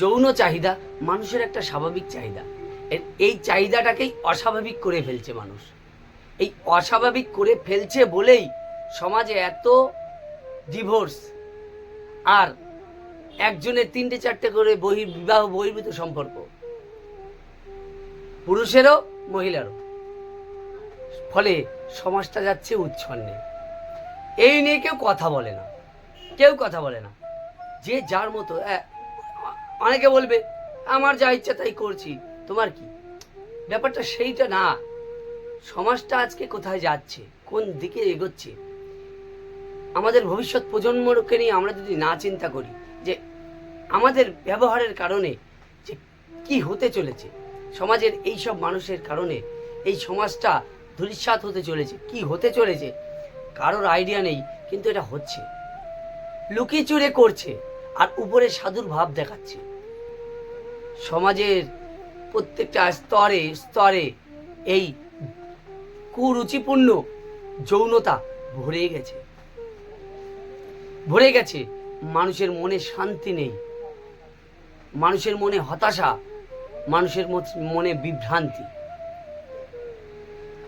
যৌন চাহিদা মানুষের একটা স্বাভাবিক চাহিদা। এই চাহিদাটাকেই অস্বাভাবিক করে ফেলছে মানুষ। এই অস্বাভাবিক করে ফেলছে বলেই সমাজে এত ডিভোর্স আর একজনের তিনটে চারটে করে বহির বিবাহ, বহির্ভূত সম্পর্ক, পুরুষেরও, মহিলারও। ফলে সমাজটা যাচ্ছে উচ্ছন্নে। এই নিয়ে কেউ কথা বলে না। কেউ কথা বলে না। যে যার মতো অনেকে বলবে, আমার যা ইচ্ছা তাই করছি। তোমার কি? ব্যাপারটা সেইটা না। সমাজটা আজকে কোথায় যাচ্ছে? কোন দিকে এগোচ্ছে? আমাদের ভবিষ্যৎ প্রজন্মকে নিয়ে আমরা যদি না চিন্তা করি যে আমাদের ব্যবহারের কারণে যে কি হতে চলেছে, সমাজের এই সব মানুষের কারণে এই সমাজটা ধূলিসাৎ হতে চলেছে, কি হতে চলেছে, কারোর আইডিয়া নেই, কিন্তু এটা হচ্ছে। লুকিয়ে চুরে করছে আর উপরে সাধুর ভাব দেখাচ্ছে। সমাজের প্রত্যেকটা স্তরে স্তরে এই কুরুচিপূর্ণ যৌনতা ভরে গেছে। ভরে গেছে। মানুষের মনে শান্তি নেই। মানুষের মনে হতাশা। মানুষের মনে বিভ্রান্তি।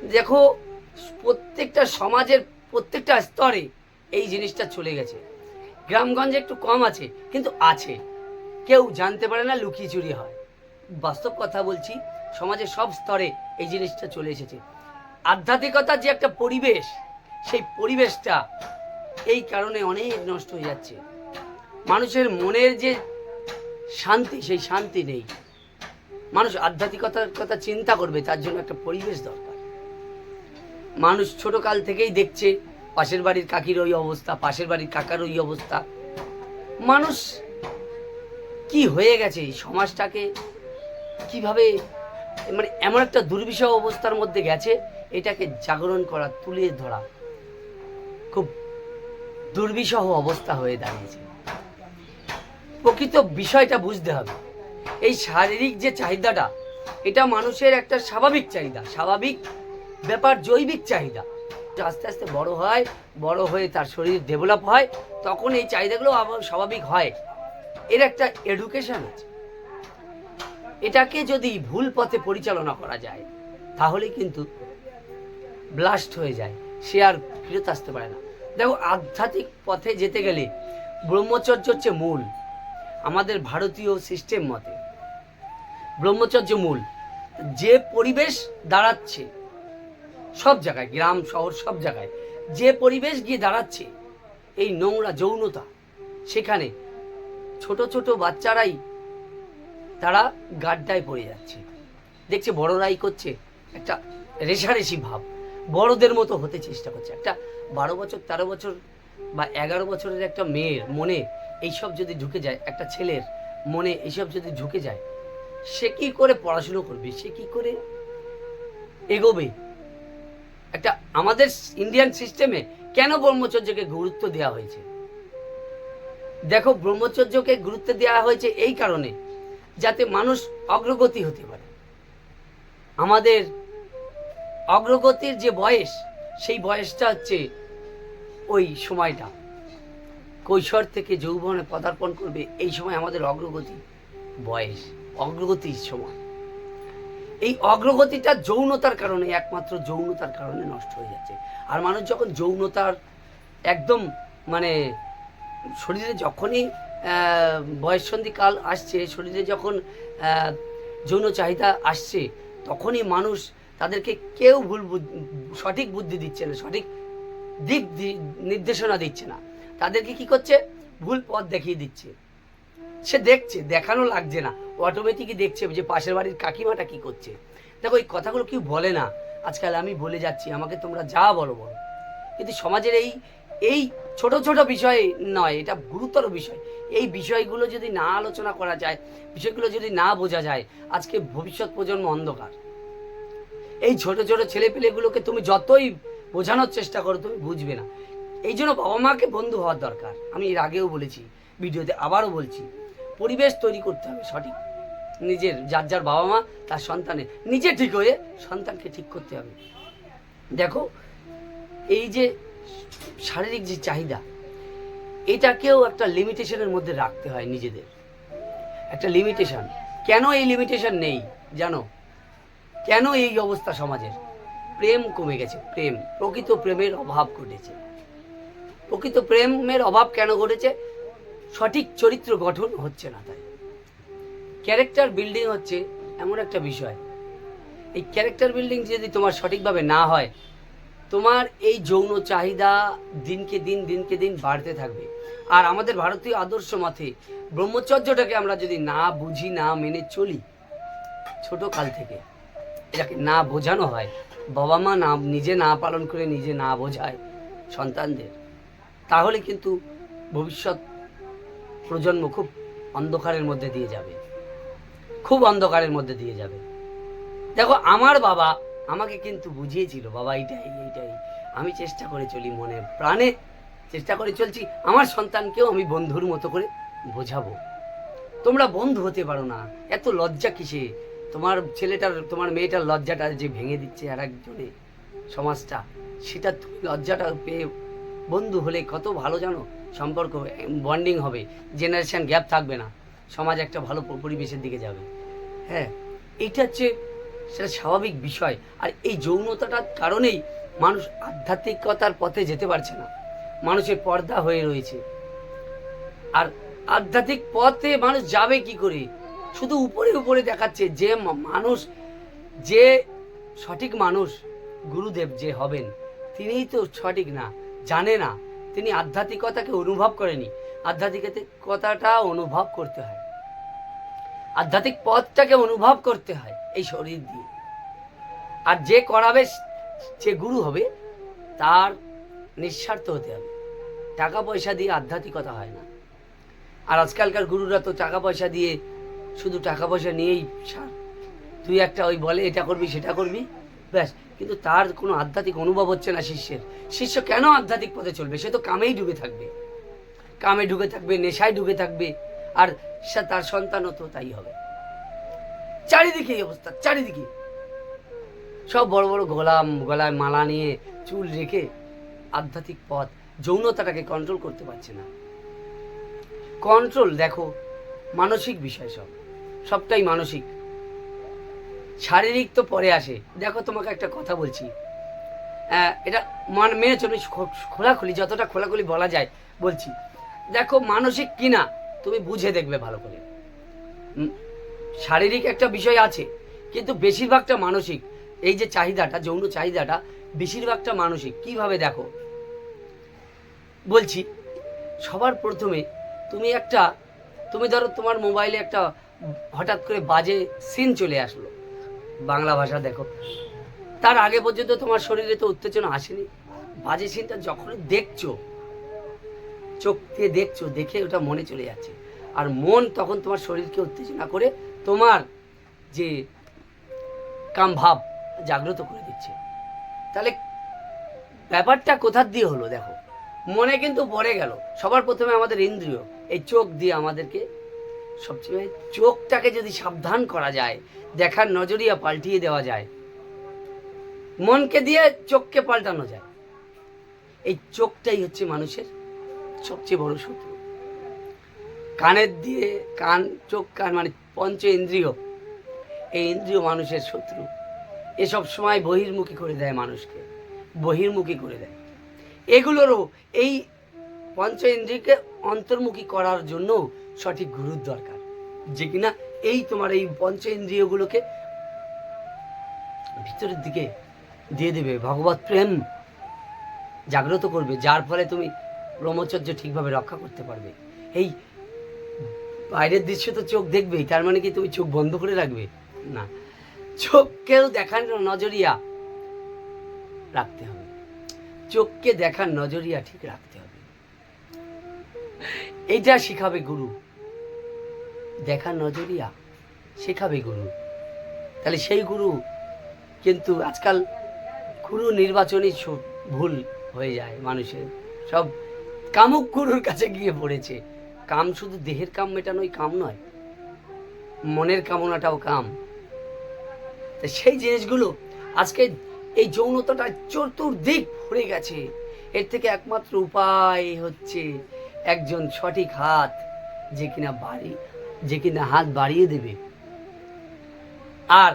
দেখো, প্রত্যেকটা সমাজের প্রত্যেকটা স্তরে এই জিনিসটা চলে গেছে। গ্রামগঞ্জে একটু কম আছে, কিন্তু আছে। কেউ জানতে পারে না লুকিয়ে চুরি হয়। বাস্তব কথা বলছি, সমাজের সব স্তরে এই জিনিসটা চলে এসেছে। আধ্যাত্মিকতার যে একটা পরিবেশ, সেই পরিবেশটা এই কারণে অনেক নষ্ট হয়ে যাচ্ছে। মানুষের মনের যে শান্তি, সেই শান্তি নেই। মানুষ আধ্যাত্মিকতার কথা চিন্তা করবে, তার জন্য একটা পরিবেশ দরকার। মানুষ ছোট কাল থেকেই দেখছে, পাশের বাড়ির কাকির ওই অবস্থা, পাশের বাড়ির কাকার ওই অবস্থা। মানুষ কি হয়ে গেছে এই সমাজটাকে? কীভাবে মানে এমন একটা দুর্বিষহ অবস্থার মধ্যে গেছে, এটাকে জাগরণ করা, তুলে ধরা। খুব দুর্বিষহ অবস্থা হয়ে দাঁড়িয়েছে। প্রকৃত বিষয়টা বুঝতে হবে। এই শারীরিক যে চাহিদাটা, এটা মানুষের একটা স্বাভাবিক চাহিদা, স্বাভাবিক ব্যাপার, জৈবিক চাহিদা। আস্তে আস্তে বড় হয়, বড় হয়ে তার শরীর ডেভেলপ হয়, তখন এই চাহিদাগুলো স্বাভাবিক হয়। এর একটা এডুকেশন আছে। এটাকে যদি ভুল পথে পরিচালনা করা যায়, তাহলে কিন্তু ব্লাস্ট হয়ে যায়, সে আর ফিরত আসতে পারে না। দেখো, আধ্যাত্মিক পথে যেতে গেলে ব্রহ্মচর্য হচ্ছে মূল। আমাদের ভারতীয় সিস্টেম মতে ব্রহ্মচর্য মূল। যে পরিবেশ দাঁড়াচ্ছে, সব জায়গায়, গ্রাম, শহর, সব জায়গায়, যে পরিবেশ গিয়ে দাঁড়াচ্ছে, এই নোংরা যৌনতা, সেখানে ছোট ছোট বাচ্চারাই তারা গাড্ডায় পড়ে যাচ্ছে। দেখছে বড়রাই করছে একটা রেশারেশি ভাব। বড়দের মতো হতে চেষ্টা করছে। একটা বারো বছর, তেরো বছর বা এগারো বছরের একটা মেয়ের মনে এইসব যদি ঢুকে যায়, একটা ছেলের মনে এইসব যদি ঢুকে যায়, সে কি করে পড়াশুনো করবে? সে কি করে এগোবে? একটা আমাদের ইন্ডিয়ান সিস্টেমে কেন ব্রহ্মচর্যকে গুরুত্ব দেওয়া হয়েছে? দেখো, ব্রহ্মচর্যকে গুরুত্ব দেওয়া হয়েছে এই কারণে যাতে মানুষ অগ্রগতি হতে পারে। আমাদের অগ্রগতির যে বয়স, সেই বয়সটা হচ্ছে ওই সময়টা। কৈশোর থেকে যৌবনে পদার্পণ করবে, এই সময় আমাদের অগ্রগতি বয়স, অগ্রগতির সময়। এই অগ্রগতিটা যৌনতার কারণে, একমাত্র যৌনতার কারণে নষ্ট হয়ে যাচ্ছে। আর মানুষ যখন যৌনতার একদম মানে শরীরে যখনই আহ, বয়ঃসন্ধি কাল আসছে শরীরে যখন যৌন চাহিদা আসছে তখনই মানুষ তাদেরকে কেউ ভুল সঠিক বুদ্ধি দিচ্ছে না সঠিক দিক নির্দেশনা দিচ্ছে না। তাদেরকে কি করছে? ভুল পথ দেখিয়ে দিচ্ছে। সে দেখছে দেখানো লাগছে না। অটোমেটিকই দেখছে যে পাশের বাড়ির কাকিমাটা কি করছে। দেখো এই কথাগুলো কেউ বলে না। আজকাল আমি বলে যাচ্ছি আমাকে তোমরা যা বলো বলো। কিন্তু সমাজের এই এই ছোট ছোট বিষয় নয়, এটা গুরুতর বিষয়। এই বিষয়গুলো যদি না আলোচনা করা যায়, বিষয়গুলো যদি না বোঝা যায়, আজকে ভবিষ্যৎ প্রজন্ম অন্ধকার। এই ছোট ছোট ছেলেপেলেগুলোকে তুমি যতই বোঝানোর চেষ্টা করো, তুমি বুঝবে না। এই জন্য বাবা মাকে বন্ধু হওয়ার দরকার। আমি এর আগেও বলেছি, ভিডিওতে আবারও বলছি, পরিবেশ তৈরি করতে হবে সঠিক। নিজের, যার যার বাবা মা, তার সন্তানের। নিজে ঠিক হয়ে সন্তানকে ঠিক করতে হবে। দেখো, এই যে শারীরিক যে চাহিদা, এটাকেও একটা লিমিটেশনের মধ্যে রাখতে হয় নিজেদের। একটা লিমিটেশন। কেন এই লিমিটেশন নেই জানো? কেন এই অবস্থা সমাজের? প্রেম কমে গেছে, প্রেম। প্রকৃত প্রেমের অভাব ঘটেছে। প্রকৃত প্রেমের অভাব কেন ঘটেছে? সঠিক চরিত্র গঠন হচ্ছে না তাই। ক্যারেক্টার বিল্ডিং হচ্ছে এমন একটা বিষয়। এই ক্যারেক্টার বিল্ডিং যদি তোমার সঠিকভাবে না হয় তোমার এই যৌন চাহিদা দিনকে দিন দিনকে দিন বাড়তে থাকবে। আর আমাদের ভারতীয় আদর্শ মতে ব্রহ্মচর্যটাকে আমরা যদি না বুঝি, না মেনে চলি ছোট কাল থেকে এটাকে না বোঝানো হয়, বাবা মা না, নিজে না পালন করে নিজে না বোঝায় সন্তানদের, তাহলে কিন্তু ভবিষ্যৎ প্রজন্ম খুব অন্ধকারের মধ্যে দিয়ে যাবে। খুব অন্ধকারের মধ্যে দিয়ে যাবে। দেখো, আমার বাবা আমাকে কিন্তু বুঝিয়েছিল, বাবা, এইটাই এইটাই। আমি চেষ্টা করে চলি মনে প্রাণে, চেষ্টা করে চলছি আমার সন্তানকেও আমি বন্ধুর মতো করে বোঝাবো। তোমরা বন্ধু হতে পারো না, এত লজ্জা কিসে? তোমার ছেলেটার, তোমার মেয়েটার লজ্জাটা যে ভেঙে দিচ্ছে আর একজনে সমাজটা, সেটা তুমি লজ্জাটা পেয়ে বন্ধু হলে কত ভালো জানো? সম্পর্ক বন্ডিং হবে জেনারেশান গ্যাপ থাকবে না। সমাজ একটা ভালো পরিবেশের দিকে যাবে। হ্যাঁ এইটা হচ্ছে সেটা স্বাভাবিক বিষয়। আর এই যৌনতাটার কারণেই মানুষ আধ্যাত্মিকতার পথে যেতে পারছে না। মানুষের পর্দা হয়ে রয়েছে। আর আধ্যাত্মিক পথে মানুষ যাবে কি করে? শুধু উপরে উপরে দেখাচ্ছে যে মানুষ, যে সঠিক মানুষ গুরুদেব যে হবেন, তিনিই তো সঠিক না, জানে না। তিনি আধ্যাত্মিকতাকে অনুভব করেনি। আধ্যাত্মিকতাটা অনুভব করতে হয়। আধ্যাত্মিক পথটাকে অনুভব করতে হয়। এই শরীর দিয়ে। আর যে করাবে, যে গুরু হবে, তার নিঃস্বার্থ হতে হবে। টাকা পয়সা দিয়ে আধ্যাত্মিকতা হয় না। আর আজকালকার গুরুরা তো টাকা পয়সা দিয়ে শুধু টাকা পয়সা নিয়েই সার। তুই একটা ওই বলে, এটা করবি, সেটা করবি, ব্যাস। কিন্তু তার কোনো আধ্যাত্মিক অনুভব হচ্ছে না শিষ্যের। শিষ্য কেন আধ্যাত্মিক পথে চলবে? সে তো কামেই ডুবে থাকবে। কামে ঢুকে থাকবে, নেশায় ঢুকে থাকবে। আর সে তার সন্তানও তো তাই হবে। চারিদিকে এই অবস্থা, চারিদিকে। সব বড় বড় গোলাম, গলায় মালা নিয়ে চুল রেখে আধ্যাত্মিক পথ, যৌনতাটাকে কন্ট্রোল করতে পারছে না। কন্ট্রোল দেখো, মানসিক বিষয় সব, সবটাই মানসিক। শারীরিক তো পরে আসে। দেখো তোমাকে একটা কথা বলছি। এটা মান মেনে চলো খোলাখুলি, যতটা খোলাখুলি বলা যায়, বলছি। দেখো, মানসিক কিনা, তুমি বুঝে দেখবে ভালো করে। শারীরিক একটা বিষয় আছে, কিন্তু বেশিরভাগটা মানসিক। এই যে চাহিদাটা, যৌন চাহিদাটা, বেশিরভাগটা মানসিক। কীভাবে দেখো? বলছি, সবার প্রথমে তুমি একটা, তুমি ধরো তোমার মোবাইলে একটা হঠাৎ করে বাজে সিন চলে আসলো। বাংলা ভাষা দেখো। তার আগে পর্যন্ত তোমার শরীরে তো উত্তেজনা আসেনি। বাজে সিনটা যখন দেখছ, চোখ দিয়ে দেখছ, দেখে ওটা মনে চলে যাচ্ছে। আর মন তখন তোমার শরীরকে উত্তেজনা করে তোমার যে কাম ভাব জাগ্রত করে দিচ্ছে। তাহলে ব্যাপারটা কোথার দিয়ে হলো দেখো। মনে কিন্তু পড়ে গেল, সবার প্রথমে আমাদের ইন্দ্রিয়, এই চোখ দিয়ে আমাদেরকে সবচেয়ে চোখটাকে যদি সাবধান করা যায়, দেখার নজরিয়া পাল্টিয়ে দেওয়া যায়, মনকে দিয়ে চোখকে পাল্টানো যায়। এই চোখটাই হচ্ছে মানুষের সবচেয়ে বড় শত্রু। কানের দিয়ে কান, চোখ, কান মানে পঞ্চ ইন্দ্রিয়। এই ইন্দ্রিয় মানুষের শত্রু। এসব সময় বহির্মুখী করে দেয় মানুষকে। বহির্মুখী করে দেয়। এগুলোরও এই পঞ্চ ইন্দ্রিয়কে অন্তর্মুখী করার জন্য সঠিক গুরুর দরকার। যে কিনা এই তোমার এই পঞ্চ ইন্দ্রিয়গুলোকে ভিতরের দিকে দিয়ে দেবে। ভগবত প্রেম জাগ্রত করবে, যার ফলে তুমি ব্রহ্মচর্য ঠিকভাবে রক্ষা করতে পারবে। এই বাইরের দৃশ্য তো চোখ দেখবেই, তার মানে কি তুমি চোখ বন্ধ করে রাখবে? না। চোখকেও দেখানোর নজরিয়া রাখতে হবে। চোখকে দেখার নজরিয়া ঠিক রাখতে হবে। এইটা শিখাবে গুরু। দেখার নজরিয়া শেখাবে গুরু। তাহলে সেই গুরু কিন্তু আজকাল গুরু নির্বাচনই ভুল হয়ে যায় মানুষের। সব কামুক গুরুর কাছে গিয়ে পড়েছে। কাম শুধু দেহের কাম মেটানোই কাম নয়, মনের কামনাটাও কাম। তা সেই জিনিসগুলো আজকে এই যৌনতাটা চতুর্দিক ভরে গেছে। এর থেকে একমাত্র উপায় হচ্ছে একজন সঠিক হাত যে কিনা বাড়ি, যে কিনা হাত বাড়িয়ে দেবে। আর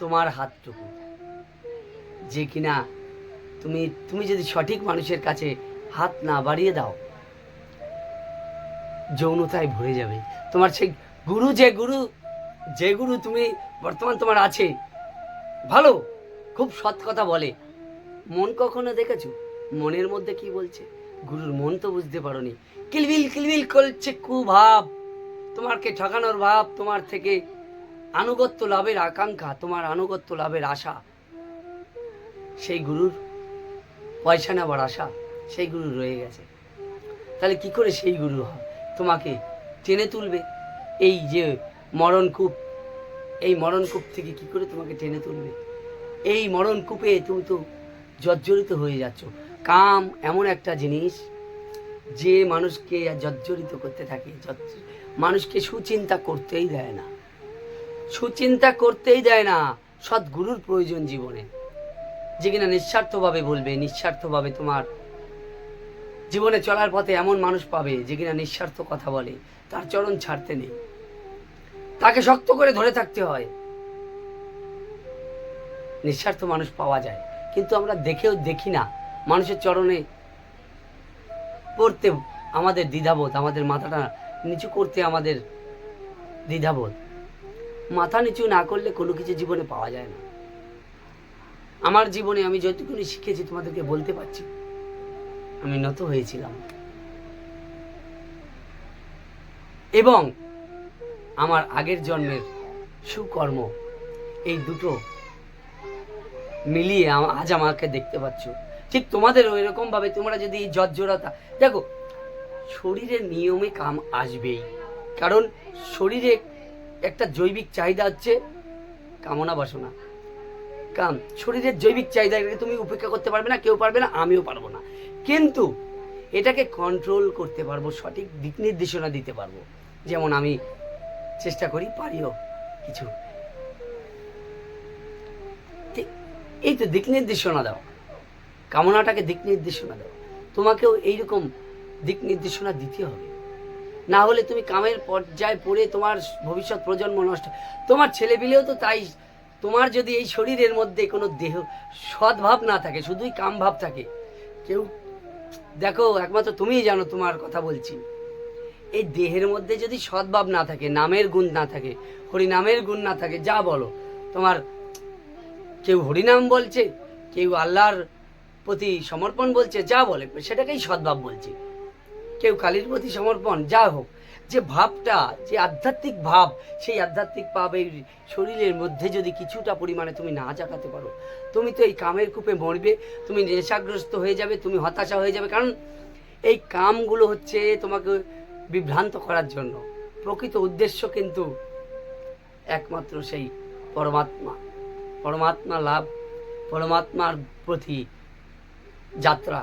তোমার হাতটুকু, যে কিনা তুমি তুমি যদি সঠিক মানুষের কাছে হাত না বাড়িয়ে দাও যৌনতায় ভরে যাবে। তোমার সেই গুরু যে গুরু যে গুরু তুমি বর্তমান তোমার আছে, ভালো, খুব সৎ কথা বলে। মন কখনো দেখেছ? মনের মধ্যে কি বলছে? গুরুর মন তো বুঝতে পারোনি। কিলবিল কিলবিল করছে কুভাব। তোমারকে ঠকানোর ভাব তোমার থেকে। আনুগত্য লাভের আকাঙ্ক্ষা তোমার আনুগত্য লাভের আশা। সেই গুরুর পয়সা নেওয়ার আশা, সেই গুরু রয়ে গেছে। তাহলে কি করে সেই গুরু হয়? তোমাকে টেনে তুলবে। এই যে মরণকূপ, এই মরণকূপ থেকে কি করে তোমাকে টেনে তুলবে? এই মরণকূপে তুমি তো জর্জরিত হয়ে যাচ্ছ। কাম এমন একটা জিনিস যে মানুষকে জর্জরিত করতে থাকে। মানুষকে সুচিন্তা করতেই দেয় না। সুচিন্তা করতেই দেয় না সদ্গুরুর প্রয়োজন জীবনে। যে কিনা নিঃস্বার্থভাবে বলবে, নিঃস্বার্থভাবে তোমার জীবনে চলার পথে এমন মানুষ পাবে যে কিনা নিঃস্বার্থ কথা বলে, তার চরণ ছাড়তে নেই। তাকে শক্ত করে ধরে থাকতে হয়। নিঃস্বার্থ মানুষ পাওয়া যায়। কিন্তু আমরা দেখেও দেখি না, মানুষের চরণে পড়তে আমাদের দ্বিধাবোধ, আমাদের মাথাটা নিচু করতে আমাদের দ্বিধাবোধ। মাথা নিচু না করলে কোনো কিছু জীবনে পাওয়া যায় না। আমার জীবনে আমি যতটুকুনি শিখেছি, তোমাদেরকে বলতে পারছি। আমি নত হয়েছিলাম। এবং আমার আগের জন্মের সুকর্ম এই দুটো মিলিয়ে আজ আমাকে দেখতে পাচ্ছ। ঠিক তোমাদের ওই রকম ভাবে তোমরা যদি এই জর্জরতা, দেখো শরীরের নিয়মে কাম আসবেই। কারণ শরীরে একটা জৈবিক চাহিদা হচ্ছে কামনা বাসনা। কাম, শরীরের জৈবিক চাহিদাকে তুমি উপেক্ষা করতে পারবে না, কেউ পারবে না, আমিও পারব না। কিন্তু এটাকে কন্ট্রোল করতে পারব, সঠিক দিক নির্দেশনা দিতে পারব। যেমন আমি চেষ্টা করি, পারিও কিছু। এই তো দিক নির্দেশনা দাও কামনাটাকে দিক নির্দেশনা দাও তোমাকেও এইরকম দিক নির্দেশনা দিতে হবে। না হলে তুমি কামের পর্যায়ে পড়ে তোমার ভবিষ্যৎ প্রজন্ম নষ্ট। তোমার ছেলেপিলেও তো তাই, তোমার যদি এই শরীরের মধ্যে কোনো দেহ সদ্ভাব না থাকে, শুধুই কাম ভাব থাকে, কেউ দেখো, একমাত্র তুমিই জানো তোমার কথা বলছি। এই দেহের মধ্যে যদি সদ্ভাব না থাকে, নামের গুণ না থাকে, হরিনামের গুণ না থাকে, যা বলো, তোমার কেউ হরিনাম বলছে, কেউ আল্লাহর প্রতি সমর্পণ বলছে, যা বলে, সেটাকেই সদ্ভাব বলছে। কেউ কালীর প্রতি সমর্পণ, যা হোক যে ভাবটা, যে আধ্যাত্মিক ভাব, সেই আধ্যাত্মিক ভাব এই শরীরের মধ্যে যদি কিছুটা পরিমাণে তুমি না জাগাতে পারো, তুমি তো এই কামের কূপে মরবে, তুমি নেশাগ্রস্ত হয়ে যাবে, তুমি হতাশা হয়ে যাবে। কারণ এই কামগুলো হচ্ছে তোমাকে বিভ্রান্ত করার জন্য। প্রকৃত উদ্দেশ্য কিন্তু একমাত্র সেই পরমাত্মা। পরমাত্মা লাভ, পরমাত্মার প্রতি যাত্রা,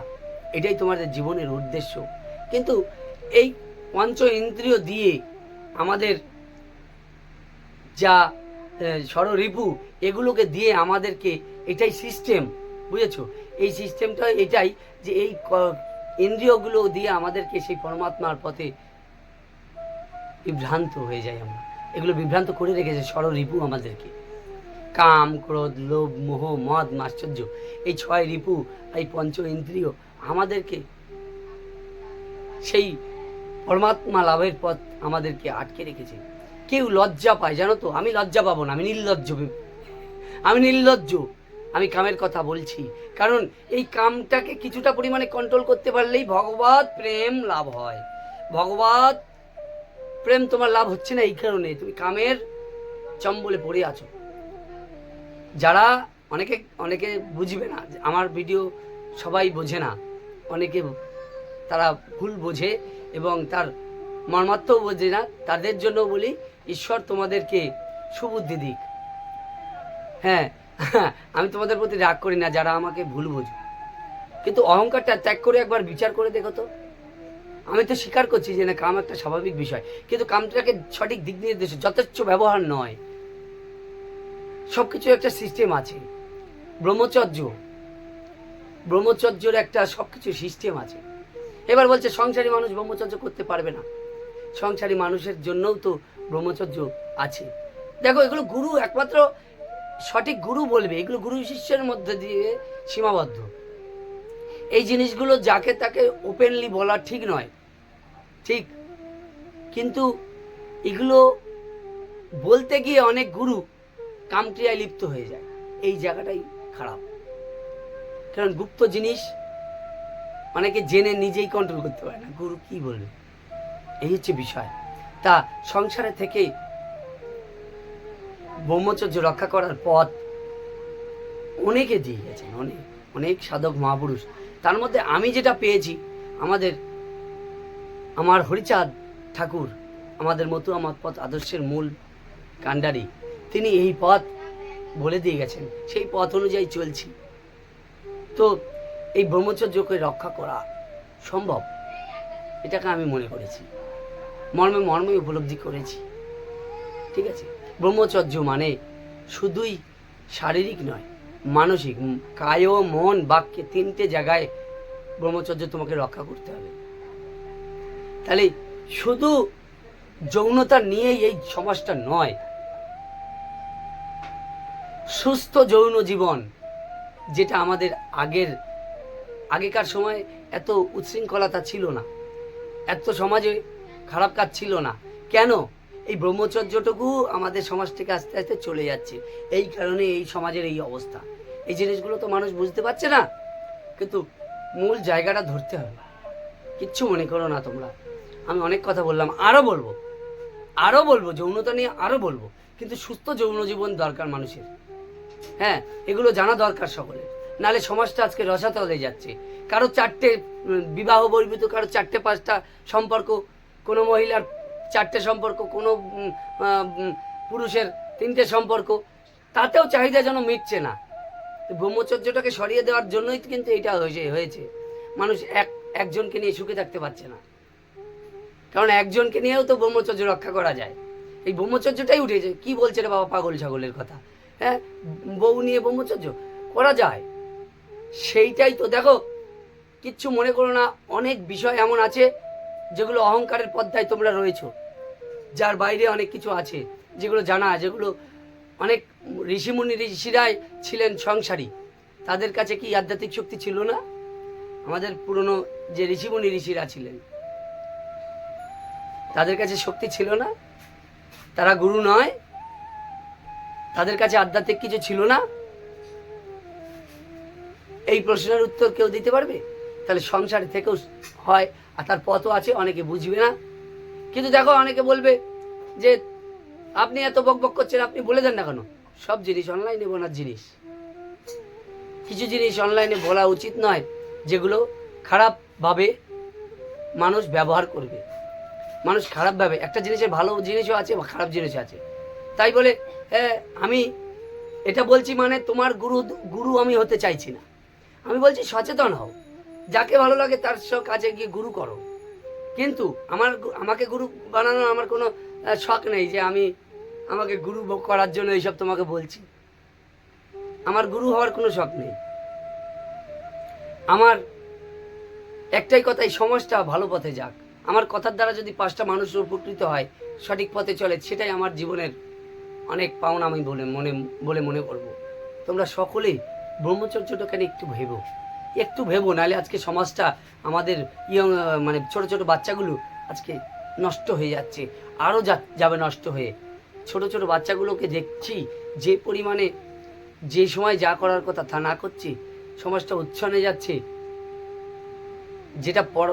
এটাই তোমাদের জীবনের উদ্দেশ্য। কিন্তু এই পঞ্চ ইন্দ্রিয় দিয়ে আমাদের যা ষড়রিপু এগুলোকে দিয়ে আমাদেরকে এটাই সিস্টেম বুঝেছ? এই সিস্টেমটা এটাই যে এই ইন্দ্রিয়গুলো দিয়ে আমাদেরকে সেই পরমাত্মার পথে বিভ্রান্ত হয়ে যায় আমরা। এগুলো বিভ্রান্ত করে রেখেছে ষড়রিপু আমাদেরকে। কাম, ক্রোধ, লোভ, মোহ, মদ মাশ্চর্য এই ছয় রিপু, এই পঞ্চ ইন্দ্রিয় আমাদেরকে সেই পরমাত্মা লাভের পথ আমাদেরকে আটকে রেখেছে। কেউ লজ্জা পায়, জানো তো? আমি লজ্জা পাবো না, আমি নির্লজ্জ। আমি নির্লজ্জ। আমি কামের কথা বলছি। কারণ এই কামটাকে কিছুটা পরিমাণে কন্ট্রোল করতে পারলেই ভগবত প্রেম লাভ হয়। ভগবত প্রেম তোমার লাভ হচ্ছে না এই কারণে। তুমি কামের চম্বলে পড়ে আছো। যারা অনেকে অনেকে বুঝবে না আমার ভিডিও সবাই বোঝে না। অনেকে তারা ভুল বোঝে। এবং তার মর্মার্থও বোঝে না তাদের জন্য বলি, ঈশ্বর তোমাদেরকে সুবুদ্ধি দিক। হ্যাঁ আমি তোমাদের প্রতি রাগ করি না, যারা আমাকে ভুল বোঝো। কিন্তু অহংকারটা ত্যাগ করে একবার বিচার করে দেখো তো। আমি তো স্বীকার করছি যে না, কাম একটা স্বাভাবিক বিষয়। কিন্তু কামটাকে সঠিক দিক নির্দেশ, যথেচ্ছ ব্যবহার নয়। সবকিছু একটা সিস্টেম আছে। ব্রহ্মচর্য। ব্রহ্মচর্যের একটা সবকিছু সিস্টেম আছে। এবার বলছে, সংসারী মানুষ ব্রহ্মচর্য করতে পারবে না। সংসারী মানুষের জন্যও তো ব্রহ্মচর্য আছে। দেখো, এগুলো গুরু একমাত্র সঠিক গুরু বলবে, এগুলো গুরু শিষ্যের মধ্যে দিয়ে সীমাবদ্ধ। এই জিনিসগুলো যাকে তাকে ওপেনলি বলা ঠিক নয়, ঠিক? কিন্তু এগুলো বলতে গিয়ে অনেক গুরু কামক্রিয়ায় লিপ্ত হয়ে যায়। এই জায়গাটাই খারাপ। কারণ গুপ্ত জিনিস অনেকে জেনে নিজেই কন্ট্রোল করতে পারে না। গুরু কি বলবে? এই হচ্ছে বিষয়। তা সংসারে থেকে ব্রহ্মচর্য রক্ষা করার পথ অনেকে দিয়ে গেছেন, অনেক অনেক সাধক মহাপুরুষ। তার মধ্যে আমি যেটা পেয়েছি, আমাদের, আমার হরিচাঁদ ঠাকুর, আমাদের মতো আমার পথ আদর্শের মূল কাণ্ডারি, তিনি এই পথ বলে দিয়ে গেছেন। সেই পথ অনুযায়ী চলছি। তো এই ব্রহ্মচর্যকে রক্ষা করা সম্ভব? এটাকে আমি মনে করেছি। মর্মে মর্মে উপলব্ধি করেছি। ঠিক আছে? ব্রহ্মচর্য মানে শুধুই শারীরিক নয়, মানসিক। কায়, মন, বাক্যে তিনটে জায়গায় ব্রহ্মচর্য তোমাকে রক্ষা করতে হবে। তাহলে শুধু যৌনতা নিয়েই এই সমাজটা নয়, সুস্থ যৌন জীবন, যেটা আমাদের আগের আগেকার সময় এত উচ্ছৃঙ্খলতা ছিল না। এত সমাজে খারাপ কাজ ছিল না। কেন? এই ব্রহ্মচর্যটুকু আমাদের সমাজ থেকে আস্তে আস্তে চলে যাচ্ছে। এই কারণে এই সমাজের এই অবস্থা। এই জিনিসগুলো তো মানুষ বুঝতে পারছে না। কিন্তু মূল জায়গাটা ধরতে হবে। কিচ্ছু মনে করো না তোমরা। আমি অনেক কথা বললাম। আরও বলব। আরও বলব। যৌনতা নিয়ে আরও বলব। কিন্তু সুস্থ যৌন জীবন দরকার মানুষের। হ্যাঁ এগুলো জানা দরকার সকলের। নালে সমাজটা আজকে রসাতলে যাচ্ছে। কারও চারটে বিবাহ বহির্ভূত কারও চারটে, পাঁচটা সম্পর্ক, কোনো মহিলার চারটে সম্পর্ক, কোনো পুরুষের তিনটে সম্পর্ক, তাতেও চাহিদা যেন মিটছে না। ব্রহ্মচর্যটাকে সরিয়ে দেওয়ার জন্যই কিন্তু এটা হয়েছে হয়েছে। মানুষ এক, একজনকে নিয়ে সুখে থাকতে পারছে না। কারণ একজনকে নিয়েও তো ব্রহ্মচর্য রক্ষা করা যায়। এই ব্রহ্মচর্যটাই উঠেছে। কি বলছে রে বাবা পাগল ছাগলের কথা? হ্যাঁ? বউ নিয়ে ব্রহ্মচর্য করা যায়। সেইটাই তো, দেখো, কিচ্ছু মনে করো না, অনেক বিষয় এমন আছে যেগুলো অহংকারের পদ্মায় তোমরা রয়েছো, যার বাইরে অনেক কিছু আছে, যেগুলো জানা, যেগুলো অনেক ঋষিমুনি ঋষিরাই ছিলেন সংসারী। তাদের কাছে কি আধ্যাত্মিক শক্তি ছিল না? আমাদের পুরনো যে ঋষিমুনি ঋষিরা ছিলেন, তাদের কাছে শক্তি ছিল না? তারা গুরু নয়? তাদের কাছে আধ্যাত্মিক কিছু ছিল না? এই প্রশ্নের উত্তর কেউ দিতে পারবে? তাহলে সংসারে থেকেও হয়, আর তার পথও আছে, অনেকে বুঝবে না। কিন্তু দেখো, অনেকে বলবে যে, আপনি এত বক বক করছেন, আপনি বলে দেন না কেন? সব জিনিস অনলাইনে বোনার জিনিস। কিছু জিনিস অনলাইনে বলা উচিত নয়, যেগুলো খারাপভাবে মানুষ ব্যবহার করবে। মানুষ খারাপভাবে একটা জিনিসের ভালো জিনিসও আছে বা খারাপ জিনিসও আছে। তাই বলে হ্যাঁ আমি এটা বলছি মানে তোমার গুরু গুরু আমি হতে চাইছি না। আমি বলছি সচেতন হও। যাকে ভালো লাগে তার সব কাছে গিয়ে গুরু করো। কিন্তু আমার আমাকে গুরু বানানো আমার কোনো শখ নেই যে আমি আমাকে গুরু করার জন্য এইসব তোমাকে বলছি। আমার গুরু হওয়ার কোনো শখ নেই। আমার একটাই কথা, এই সমাজটা ভালো পথে যাক। আমার কথার দ্বারা যদি পাঁচটা মানুষ উপকৃত হয়, সঠিক পথে চলে, সেটাই আমার জীবনের অনেক পাওনা আমি বলে, মনে বলে মনে করব। তোমরা সকলেই ব্রহ্মচর্যটাকে একটু ভেবো? একটু ভেবো, নাহলে আজকে সমাজটা আমাদের ইয়ং মানে ছোট ছোট বাচ্চাগুলো আজকে নষ্ট হয়ে যাচ্ছে আরও যাবে নষ্ট হয়ে। ছোট ছোট বাচ্চাগুলোকে দেখছি, যে পরিমাণে যে সময় যা করার কথা তা না করছে, সমাজটা উচ্ছনে যাচ্ছে। যেটা পর,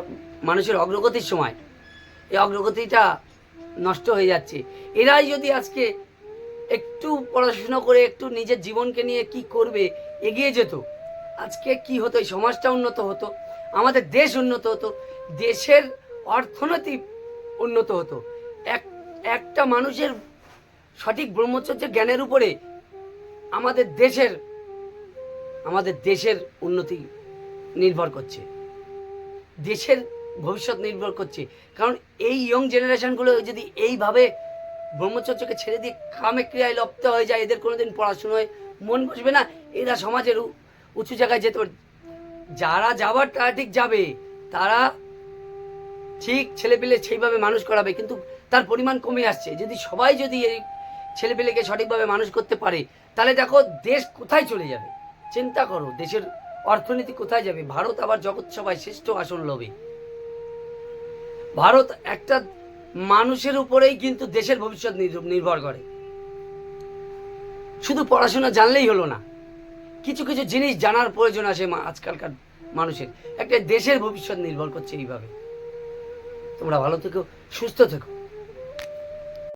মানুষের অগ্রগতির সময়, এই অগ্রগতিটা নষ্ট হয়ে যাচ্ছে। এরাই যদি আজকে একটু পড়াশুনো করে, একটু নিজের জীবনকে নিয়ে কি করবে এগিয়ে যেত। আজকে কি হতো, এই সমাজটা উন্নত হতো, আমাদের দেশ উন্নত হতো, দেশের অর্থনীতি উন্নত হতো। এক, একটা মানুষের সঠিক ব্রহ্মচর্য জ্ঞানের উপরে আমাদের দেশের আমাদের দেশের উন্নতি নির্ভর করছে। দেশের ভবিষ্যৎ নির্ভর করছে। কারণ এই ইয়ং জেনারেশনগুলো যদি এইভাবে ব্রহ্মচর্যকে ছেড়ে দিয়ে কামে ক্রিয়ায় লপ্ত হয়ে যায়, এদের কোনোদিন পড়াশোনায় মন বসবে না, এরা সমাজের উঁচু জায়গায় যেত যারা যাবার, তারা ঠিক যাবে। তারা ঠিক ছেলেপিলে সেইভাবে মানুষ করাবে, কিন্তু তার পরিমাণ কমে আসছে। যদি সবাই যদি এই ছেলেপেলেকে সঠিকভাবে মানুষ করতে পারে, তাহলে দেখো দেশ কোথায় চলে যাবে? চিন্তা করো, দেশের অর্থনীতি কোথায় যাবে? ভারত আবার জগৎ সভায় শ্রেষ্ঠ আসন লবে ভারত একটা মানুষের উপরেই কিন্তু দেশের ভবিষ্যৎ নির- নির্ভর করে। শুধু পড়াশোনা জানলেই হলো না। কিছু কিছু জিনিস জানার প্রয়োজন আছে আজকালকার মানুষের। একটা দেশের ভবিষ্যৎ নির্ভর করছে এইভাবে। তোমরা ভালো থেকো, সুস্থ থেকো।